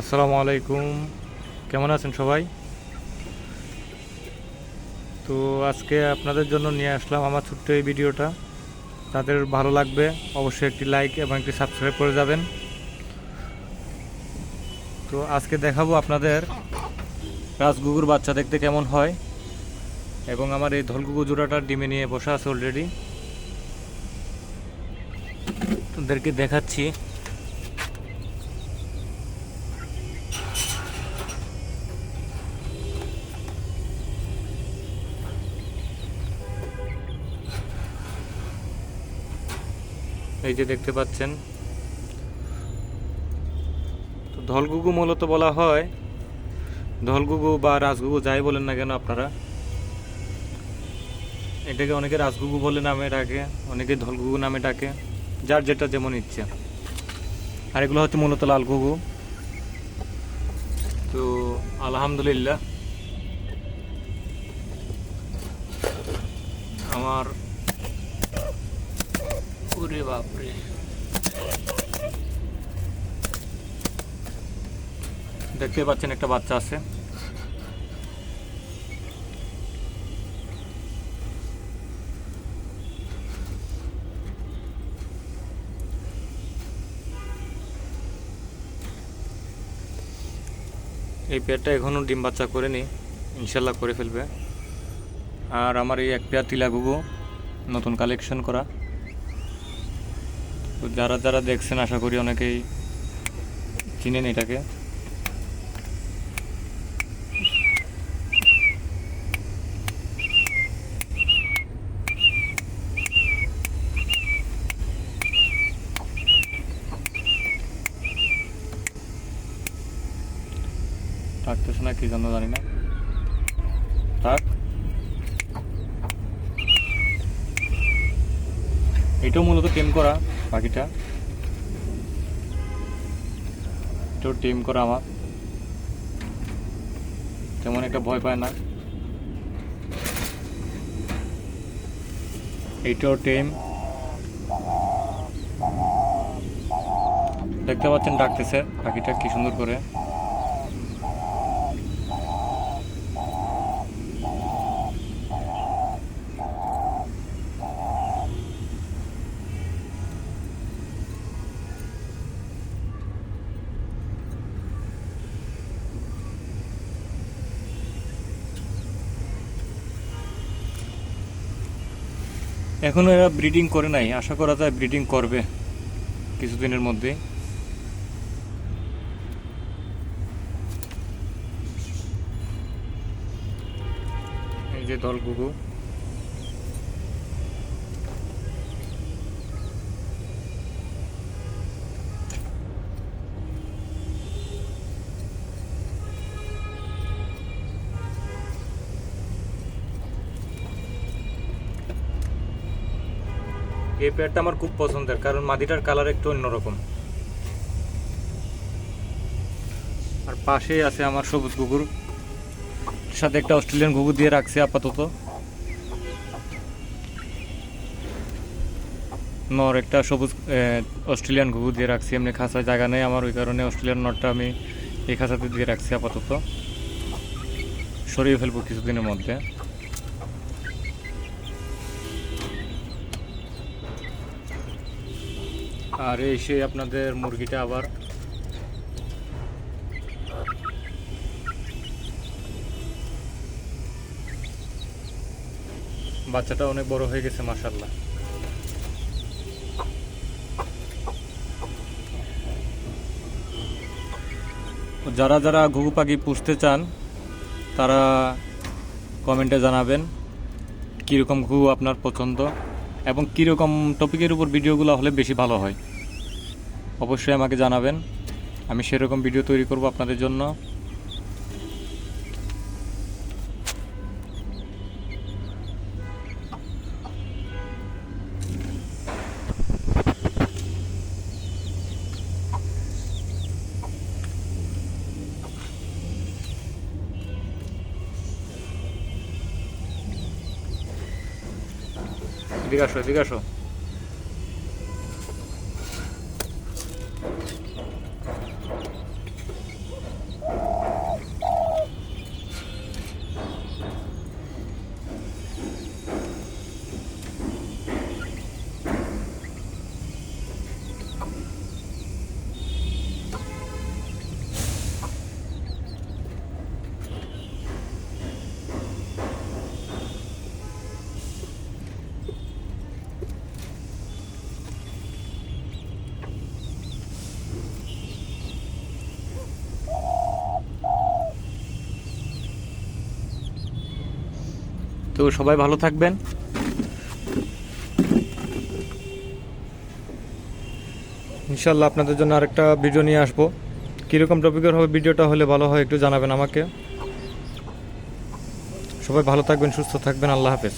আসসালামু আলাইকুম। কেমন আছেন সবাই? তো আজকে আপনাদের জন্য নিয়ে আসলাম আমার ছোট্ট এই ভিডিওটা। তাদের ভালো লাগবে, অবশ্যই একটি লাইক এবং একটি সাবস্ক্রাইব করে যাবেন। তো আজকে দেখাবো আপনাদের রাজগুগুর বাচ্চা দেখতে কেমন হয় এবং আমার এই ধলগুগু জোড়াটা ডিমে নিয়ে বসা আছে অলরেডি ওদেরকে দেখাচ্ছি। এই যে দেখতে পাচ্ছেন। তো ধলগুগু মূলত বলা হয়, ধলগুগু বা রাজগুগু যাই বলেন না কেন আপনারা, এটাকে অনেকে রাজগুগু বলে নামে ডাকে, অনেকে ধলগুগু নামে ডাকে, যার যেটা যেমন ইচ্ছে। আর এগুলো হচ্ছে মূলত লাল ঘুঘু তো আলহামদুলিল্লাহ, আমার ওরে বাপরে। দেখতে পাচ্ছেন একটা বাচ্চা আছে। এই পেয়ারটা এখনও ডিম বাচ্চা করেনি, ইনশাল্লাহ করে ফেলবে। আর আমার এই এক পেয়ার টিলা ঘুঘু নতুন কালেকশন করা। তো যারা যারা দেখছেন, আশা করি অনেকেই চিনেন এটাকে। ডাকতেছে না, কি জন্য জানি না। থাক। এটাও মূলত টিম করা পাখিটা এটাও টিম করা আমার। তেমন একটা ভয় পায় না। এইটাও টিম। দেখতে পাচ্ছেন, ডাকতেছে। পাখিটা কি সুন্দর করে। এখনও এরা ব্রিডিং করে নাই। আশা করা যায় ব্রিডিং করবে কিছুদিনের মধ্যে এই যে দল গুগু। এই পেয়ারটা আমার খুব পছন্দের, কারণ মাদিটার কালার একটু অন্যরকম। আর পাশেই আছে আমার সবুজ কুকুর সাথে একটা অস্ট্রেলিয়ান কুকুর দিয়ে রাখছি আপাতত। নর একটা সবুজ অস্ট্রেলিয়ান কুকুর দিয়ে রাখছি, এমনি খাঁচায় জায়গা নেই আমার, ওই কারণে অস্ট্রেলিয়ান নরটা আমি এই খাঁচাতে দিয়ে রাখছি আপাতত। সরিয়ে ফেলব কিছুদিনের মধ্যে। আর এসে আপনাদের মুরগিটা আবার। বাচ্চাটা অনেক বড় হয়ে গেছে মাসাল্লাহ যারা যারা ঘুঘু পাখি পুষতে চান, তারা কমেন্টে জানাবেন কীরকম ঘুঘু আপনার পছন্দ। এবং কীরকম টপিকের উপর ভিডিওগুলো হলে বেশি ভালো হয়, অবশ্যই আমাকে জানাবেন। আমি সেরকম ভিডিও তৈরি করব আপনাদের জন্য। এদিকে আসো তো সবাই ভালো থাকবেন। ইনশাল্লাহ আপনাদের জন্য আরেকটা ভিডিও নিয়ে আসব। কীরকম টপিকের হবে ভিডিওটা হলে ভালো হয় একটু জানাবেন আমাকে। সবাই ভালো থাকবেন, সুস্থ থাকবেন, আল্লাহ হাফেজ।